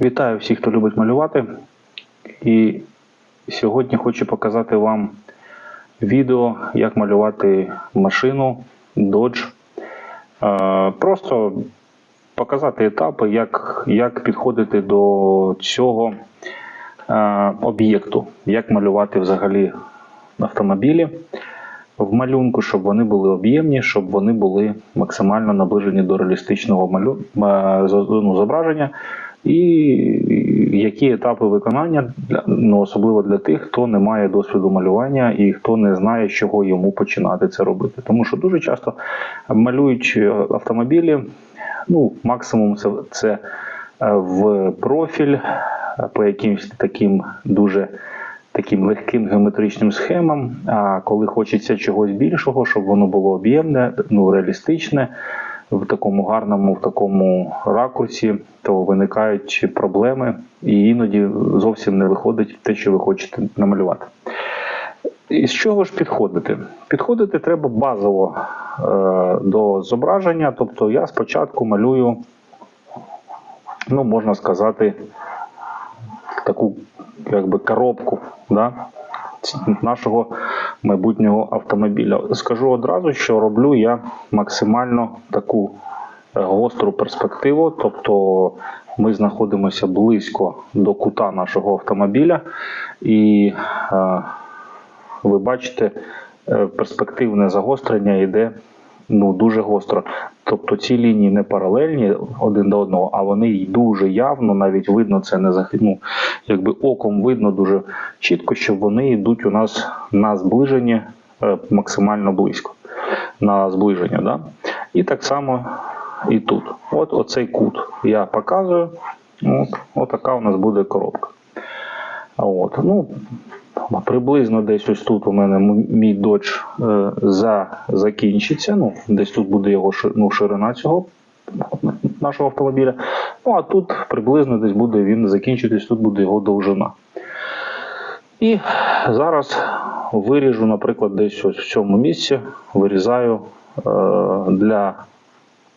Вітаю всіх, хто любить малювати. І сьогодні хочу показати вам відео, як малювати машину Dodge. Е, Просто показати етапи, як, як підходити до цього е, об'єкту, як малювати взагалі автомобілі в малюнку, щоб вони були об'ємні, щоб вони були максимально наближені до реалістичного малю... е, ну, зображення, і які етапи виконання, ну, особливо для тих, хто не має досвіду малювання і хто не знає, з чого йому починати це робити. Тому що дуже часто малюють е, автомобілі, ну, максимум це, це е, в профіль е, по якимось таким дуже таким легким геометричним схемам. А коли хочеться чогось більшого, щоб воно було об'ємне, ну реалістичне, в такому гарному, в такому ракурсі, то виникають проблеми, і іноді зовсім не виходить те, що ви хочете намалювати. І з чого ж підходити? Підходити треба базово е, до зображення. Тобто я спочатку малюю, ну, можна сказати, таку якби коробку да, нашого майбутнього автомобіля. Скажу одразу, що роблю я максимально таку е, гостру перспективу, тобто ми знаходимося близько до кута нашого автомобіля, і е, ви бачите, е, перспективне загострення йде ну, дуже гостро. Тобто ці лінії не паралельні один до одного, а вони дуже явно, навіть видно це не захи- ну, якби оком видно дуже чітко, що вони йдуть у нас на зближення е, максимально близько. На зближення, да? І так само і тут. От оцей кут я показую. От, отака у нас буде коробка. От, ну, приблизно десь ось тут у мене мій додж е, за, закінчиться. Ну, десь тут буде його ну, ширина цього нашого автомобіля. Ну а тут приблизно десь буде він закінчитись, тут буде його довжина. І зараз виріжу, наприклад, десь ось в цьому місці, вирізаю е, для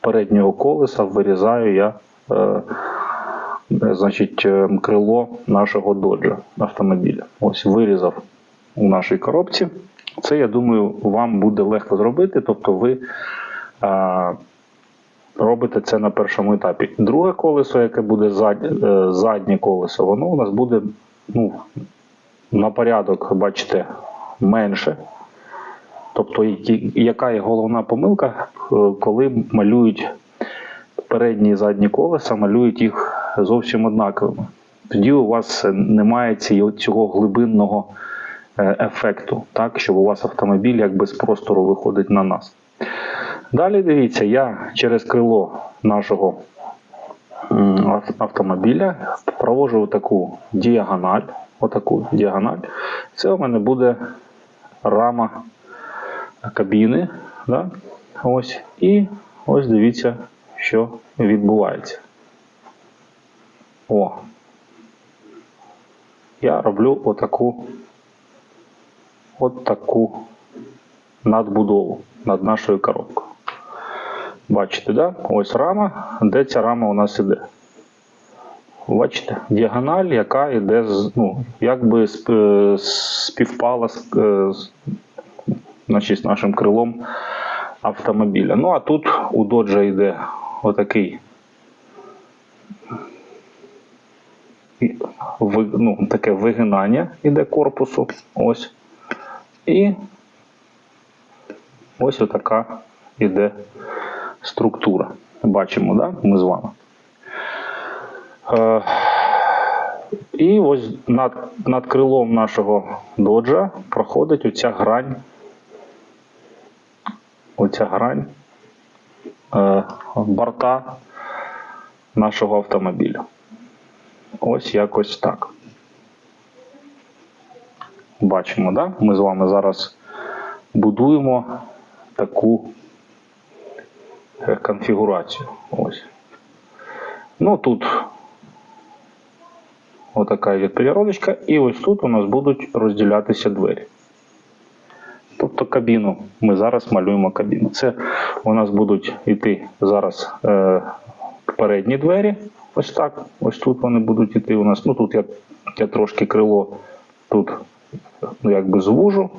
переднього колеса, вирізаю я. Е, значить, е, крило нашого доджа автомобіля. Ось вирізав у нашій коробці. Це, я думаю, вам буде легко зробити. Тобто ви а, робите це на першому етапі. Друге колесо, яке буде зад, е, заднє колесо, воно у нас буде ну, на порядок, бачите, менше. Тобто, яка є головна помилка, коли малюють передні і задні колеса, малюють їх зовсім однаковими. Тоді у вас немає цього глибинного е, ефекту, так, щоб у вас автомобіль якби з простору виходить на нас. Далі дивіться, я через крило нашого автомобіля проводжу таку діагональ. Отаку діагональ. Це у мене буде рама кабіни. Да? Ось. І ось дивіться, що відбувається. О. Я роблю отаку, от таку надбудову над нашою коробкою. Бачите, да? Ось рама, де ця рама у нас іде. Бачите, діагональ, яка йде з, ну, якби е, співпала е, з, значить, з нашим крилом автомобіля. Ну а тут у доджа йде отакий і- ви- ну, таке вигинання іде корпусу. Ось. І ось отака іде структура. Бачимо, да? ми з вами. Е, і ось над, над крилом нашого доджа проходить оця грань. Оця грань е, борта нашого автомобіля. Ось якось так. Бачимо, да? Ми з вами зараз будуємо таку е, конфігурацію. Ось. Ну тут отака є перегородочка, і ось тут у нас будуть розділятися двері. Тобто кабіну. Ми зараз малюємо кабіну. Це у нас будуть йти зараз е, передні двері Ось так. Ось тут вони будуть іти у нас. Ну тут я, я трошки крило тут ну, якби звужу,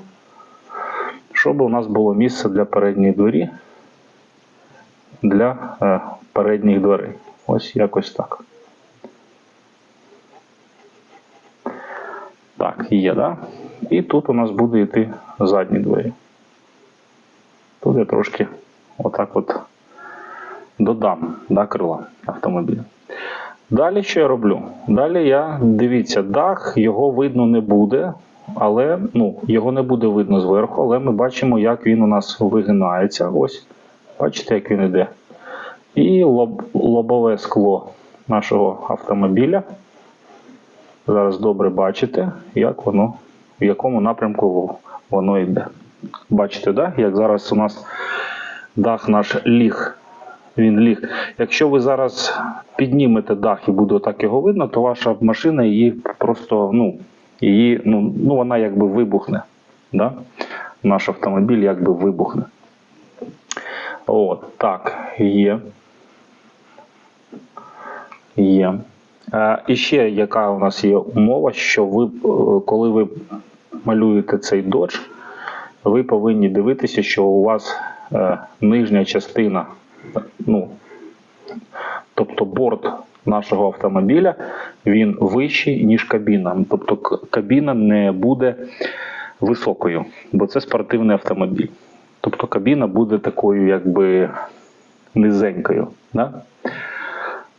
щоб у нас було місце для передньої двері, для е, передніх дверей. Ось якось так. Так, є, да? І тут у нас буде йти задні двері. Тут я трошки отак от додам да, крила автомобіля. Далі що я роблю? Далі я, дивіться, дах, його видно не буде, але ну, його не буде видно зверху, але ми бачимо, як він у нас вигинається. Ось, бачите, як він іде. І лоб, лобове скло нашого автомобіля. Зараз добре бачите, як воно, в якому напрямку воно йде. Бачите, да? як зараз у нас дах наш ліг. Він ліг. Якщо ви зараз піднімете дах і буде так його видно, то ваша машина її просто, ну, її, ну, ну вона якби вибухне. Да? Наш автомобіль якби вибухне. От, так, є. Є. Е, і ще яка у нас є умова, що ви, е, коли ви малюєте цей додж, ви повинні дивитися, що у вас е, нижня частина, ну, тобто борт нашого автомобіля, він вищий, ніж кабіна. Тобто кабіна не буде високою, бо це спортивний автомобіль. Тобто кабіна буде такою, якби низенькою. Да?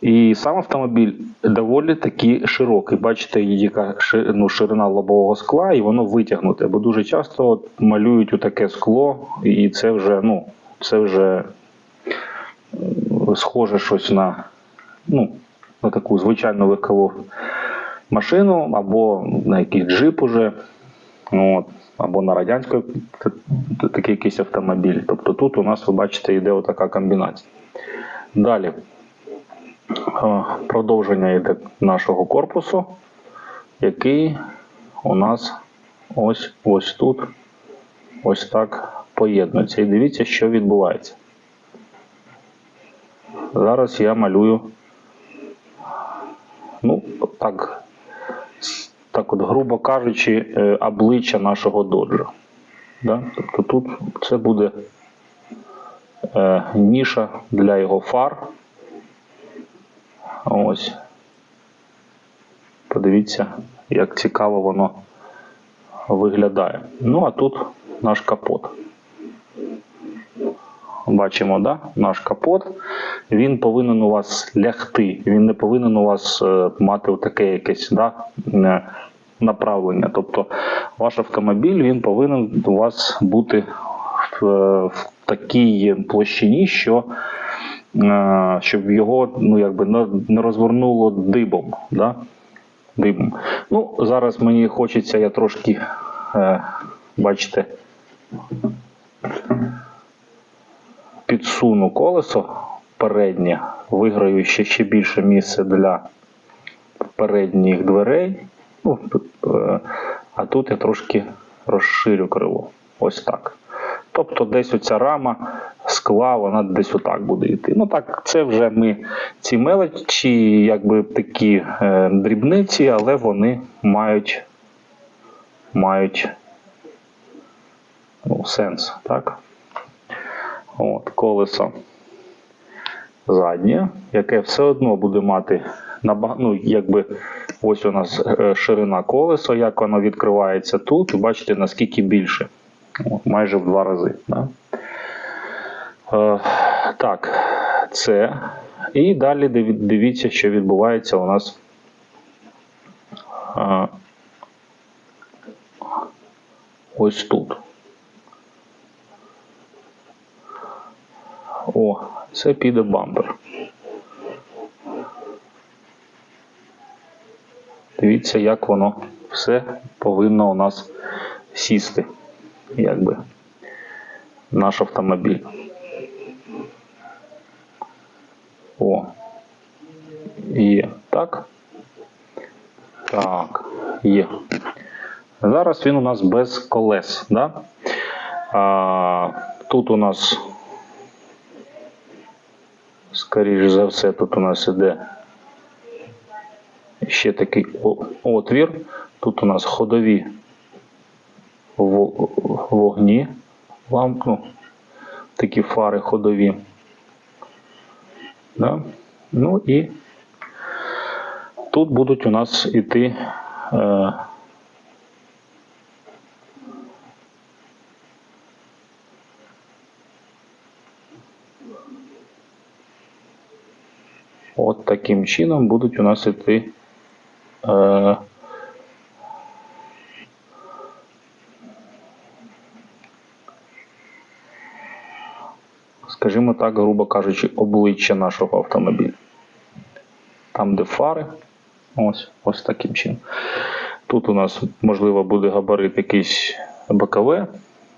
І сам автомобіль доволі таки широкий. Бачите, яка ну, ширина лобового скла, і воно витягнуте. Бо дуже часто от малюють у таке скло, і це вже, ну, це вже схоже щось на, ну, на таку звичайну легкову машину, або на якийсь джип уже. От, або на радянський такий якийсь автомобіль. Тобто тут у нас, ви бачите, йде отака комбінація. Далі. Продовження йде нашого корпусу, який у нас ось ось тут, ось так поєднується. І дивіться, що відбувається. Зараз я малюю, ну, так, так от, грубо кажучи, е, обличчя нашого доджа. Да? Тобто тут це буде е, ніша для його фар. Ось. Подивіться, як цікаво воно виглядає. Ну, а тут наш капот. Бачимо, да? наш капот. Він повинен у вас лягти. Він не повинен у вас е, мати таке якесь да, е, направлення. Тобто ваш автомобіль він повинен у вас бути в, е, в такій площині, що щоб його ну, якби не- розвернуло дибом. Да? Дибом. Ну, зараз мені хочеться, я трошки, бачите, підсуну колесо переднє, виграю ще, ще більше місце для передніх дверей. Ну, е, а тут я трошки розширю крило. Ось так. Тобто десь оця рама скла, вона десь отак буде йти. Ну так, це вже ми ці мелочі, якби такі е, дрібниці, але вони мають, мають ну, сенс, так? От, колесо заднє, яке все одно буде мати ну, якби ось у нас е, ширина колеса, як воно відкривається тут, і бачите, наскільки більше. О, майже в два рази. Да? Е, так, це. І далі дивіться, що відбувається у нас. е, ось тут. О, це піде бампер. Дивіться, як воно все повинно у нас сісти, якби наш автомобіль. О. Є. Так. Так, є. Зараз він у нас без колес. Да? А, тут у нас, скоріш за все, тут у нас іде ще такий отвір. Тут у нас ходові вогні, ламп, ну, такі фари ходові. Да? Ну і тут будуть у нас іти. Е, От таким чином будуть у нас іти. Е, скажімо так, грубо кажучи, обличчя нашого автомобіля. Там, де фари, ось, ось таким чином. Тут у нас, можливо, буде габарит якийсь бокове.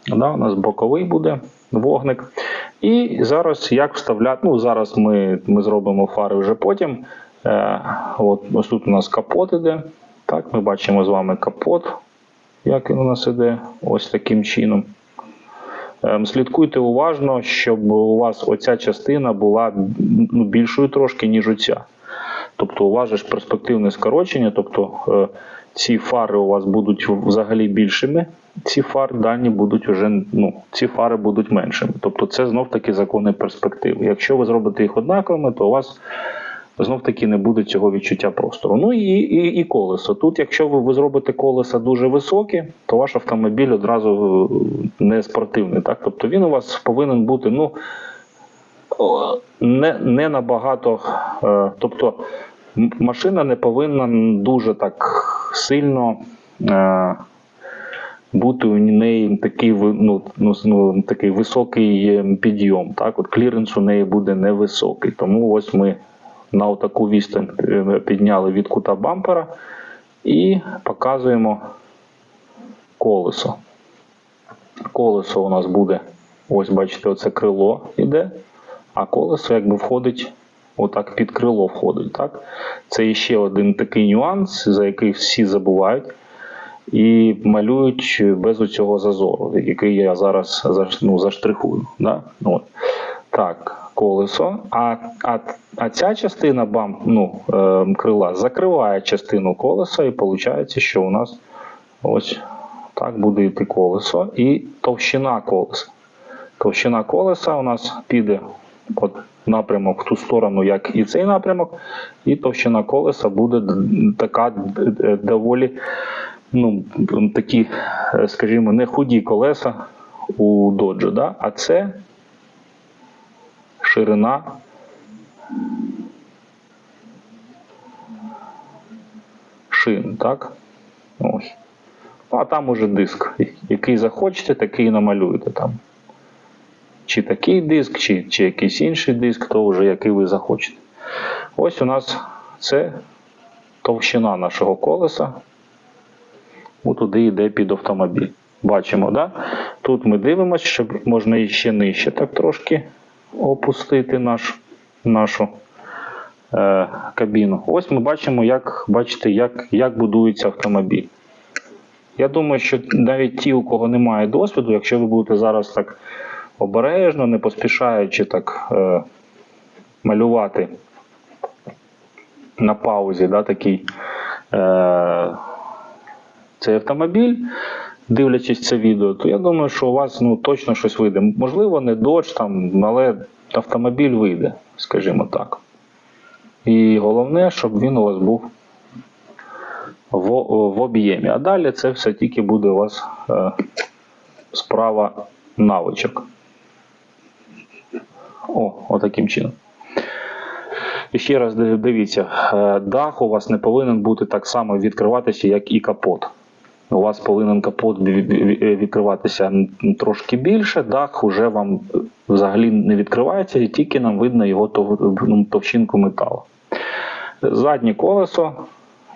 Да, у нас боковий буде вогник. І зараз як вставляти. Ну, зараз ми, ми зробимо фари вже потім. Е, от, ось тут у нас капот іде. Так, ми бачимо з вами капот, як він у нас іде, ось таким чином. Ем, Слідкуйте уважно, щоб у вас оця частина була ну, більшою трошки, ніж оця. Тобто у вас же ж перспективне скорочення, тобто е, ці фари у вас будуть взагалі більшими, ці фари дальні будуть уже, ну, ці фари будуть меншими. Тобто це знов таки закони перспективи. Якщо ви зробите їх однаковими, то у вас знов таки не буде цього відчуття простору. Ну і, і, і колесо. Тут, якщо ви, ви зробите колеса дуже високі, то ваш автомобіль одразу е, не спортивний. Так? Тобто він у вас повинен бути, ну. Не, не набагато. Е, тобто машина не повинна дуже так сильно е, бути у неї такий, ну, ну, ну, такий високий е, підйом. Так? От кліренс у неї буде невисокий. Тому ось ми на таку відстань е, підняли від кута бампера і показуємо колесо. Колесо у нас буде, ось бачите, оце крило іде, а колесо якби входить, отак під крило входить. Так? Це ще один такий нюанс, за який всі забувають. І малюють без цього зазору, який я зараз ну, заштрихую. Да? От. Так, колесо. А, а, а ця частина бам, ну, е, крила закриває частину колеса, і виходить, що у нас ось так буде йти колесо і товщина колеса. Товщина колеса у нас піде от напрямок в ту сторону, як і цей напрямок, і товщина колеса буде така доволі ну, такі, е, скажімо, не худі колеса у доджу. Да? А це ширина шин, так? Ось. Ну, а там уже диск. Який захочете, такий намалюєте там. Чи такий диск, чи, чи якийсь інший диск, то вже який ви захочете. Ось у нас це товщина нашого колеса. Туди йде під автомобіль. Бачимо, да? Тут ми дивимося, щоб можна ще нижче так трошки опустити наш, нашу е, кабіну. Ось ми бачимо, як, бачите, як, як будується автомобіль. Я думаю, що навіть ті, у кого немає досвіду, якщо ви будете зараз так обережно, не поспішаючи так е, малювати на паузі, да, такий е, цей автомобіль, дивлячись це відео, то я думаю, що у вас ну, точно щось вийде. Можливо, не дощ, там, але автомобіль вийде, скажімо так. І головне, щоб він у вас був в, в об'ємі. А далі це все тільки буде у вас е, справа навичок. О, отаким чином. І ще раз дивіться, е, дах у вас не повинен бути так само відкриватися, як і капот. У вас повинен капот ві- відкриватися трошки більше, дах уже вам е, взагалі не відкривається, і тільки нам видно його ну, товщинку металу. Заднє колесо,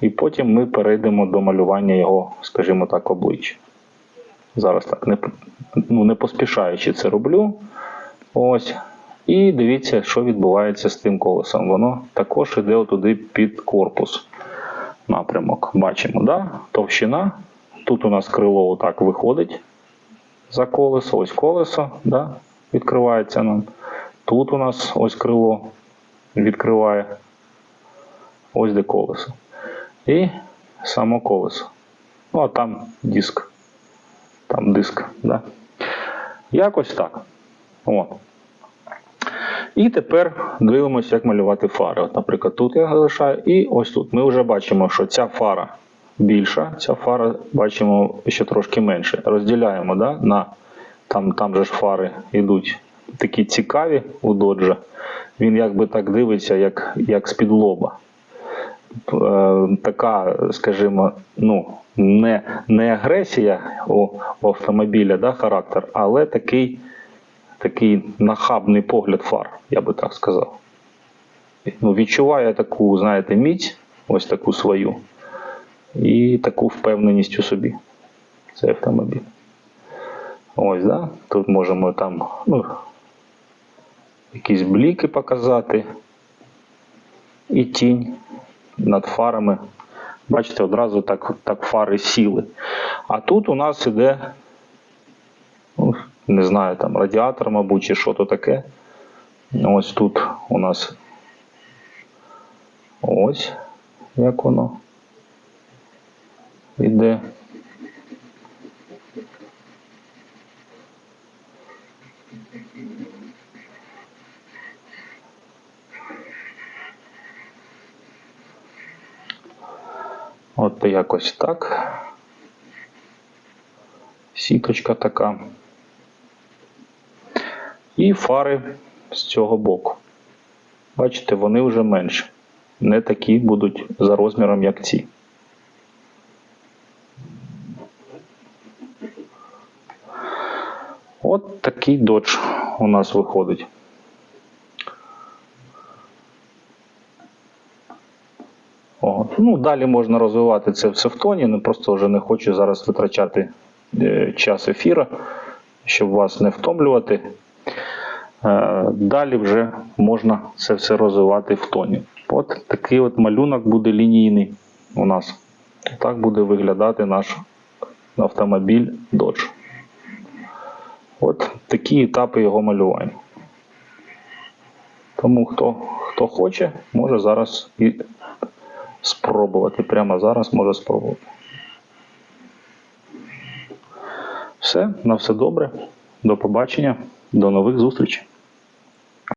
і потім ми перейдемо до малювання його, скажімо так, обличчя. Зараз так, не, ну, не поспішаючи це роблю. Ось. І дивіться, що відбувається з тим колесом. Воно також йде отуди під корпус напрямок. Бачимо, да? товщина. Тут у нас крило отак виходить за колесо, ось колесо, да? відкривається нам. Тут у нас ось крило відкриває. Ось де колесо. і само колесо. Ну, а там диск. Там диск. Да? Якось так. От. І тепер дивимося, як малювати фари. От, наприклад, тут я залишаю, і ось тут. Ми вже бачимо, що ця фара більша, ця фара бачимо ще трошки менше. Розділяємо да, на там, там же ж фари йдуть такі цікаві у доджа. Він якби так дивиться, як, як з-під лоба. Е, така, скажімо, ну, не, не агресія у, у автомобіля, да, характер, але такий, такий нахабний погляд фар, я би так сказав. Ну, відчуває таку, знаєте, міць, ось таку свою, і таку впевненість у собі. Цей автомобіль. Ось, да? Тут можемо там, ну, якісь бліки показати. І тінь над фарами. Бачите, одразу так, так фари сіли. А тут у нас іде, ну, не знаю, там радіатор, мабуть, чи що то таке. Ось тут у нас ось як воно іде. От якось так. Сіточка така. І фари з цього боку. Бачите, вони вже менші. Не такі будуть за розміром, як ці. От такий додж у нас виходить. Ну, далі можна розвивати це все в тоні, ну просто вже не хочу зараз витрачати е, час ефіра, щоб вас не втомлювати. Е, далі вже можна це все розвивати в тоні. От такий от малюнок буде лінійний у нас. Так буде виглядати наш автомобіль Dodge. От такі етапи його малювання. Тому хто, хто хоче, може зараз і спробувати. Прямо зараз може спробувати. Все, на все добре. До побачення, до нових зустрічей.